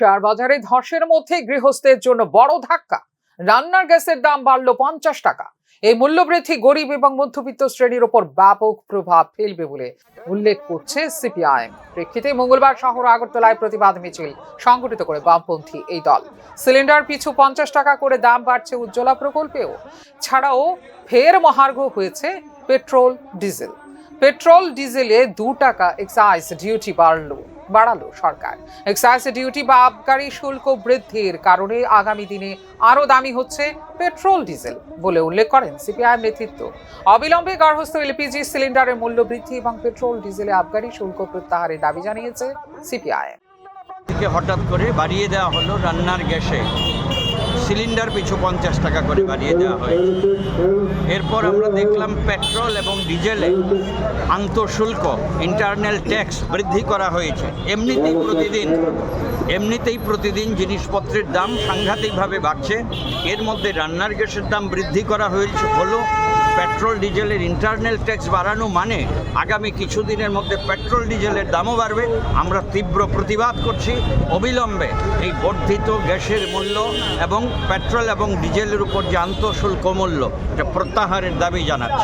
Share বাজারে ধসের মধ্যে গৃহস্থের জন্য বড় ধাক্কা। রান্নার গ্যাসের দাম বাড়লো পঞ্চাশ টাকা। এই মূল্যবৃদ্ধি গরিব এবং মধ্যবিত্ত শ্রেণির ওপর ব্যাপক প্রভাব ফেলবে বলে উল্লেখ করছে সিপিআইএম প্রেক্ষিতে মঙ্গলবার শহর আগরতলায় প্রতিবাদ মিছিল। সংগঠিত করে বামপন্থী এই দল। সিলিন্ডার পিছু পঞ্চাশ টাকা করে দাম বাড়ছে উজ্জ্বলা প্রকল্পেও। ছাড়াও ফের মহার্ঘ হয়েছে পেট্রোল, ডিজেল। পেট্রোল, ডিজেলে দু টাকা এক্সাইজ ডিউটি বাড়লো, বাড়ালো সরকার। এক্সাইজ ডিউটি বা আবগারি শুল্ক বৃদ্ধির কারণে আগামী দিনে আরও দামি হচ্ছে পেট্রোল, ডিজেল বলে উল্লেখ করেন সিপিআইএম নেতৃত্ব। অবিলম্বে গার্হস্থ্য এলপিজি সিলিন্ডারের মূল্য বৃদ্ধি এবং পেট্রোল, ডিজেলে আবগারি শুল্ক প্রত্যাহারের দাবি জানিয়েছে সিপিআইএম। থেকে হঠাৎ করে বাড়িয়ে দেওয়া হলো রান্নার গ্যাসে। সিলিন্ডার পিছু পঞ্চাশ টাকা করে বাড়িয়ে দেওয়া হয়েছে। এরপর আমরা দেখলাম পেট্রোল এবং ডিজেলে আন্তঃশুল্ক ইন্টারনাল ট্যাক্স বৃদ্ধি করা হয়েছে। এমনিতেই প্রতিদিন এমনিতেই প্রতিদিন জিনিসপত্রের দাম সাংঘাতিকভাবে বাড়ছে। এর মধ্যে রান্নার গ্যাসের দাম বৃদ্ধি করা হয়েছে হলো পেট্রোল ডিজেলের ইন্টারনাল ট্যাক্স বাড়ানো মানে আগামী কিছুদিনের মধ্যে পেট্রোল ডিজেলের দামও বাড়বে। আমরা তীব্র প্রতিবাদ করছি। অবিলম্বে এই বর্ধিত গ্যাসের মূল্য এবং পেট্রোল এবং ডিজেলের উপর যে আন্তঃশুল্ক মূল্য, এটা প্রত্যাহারের দাবি জানাচ্ছি।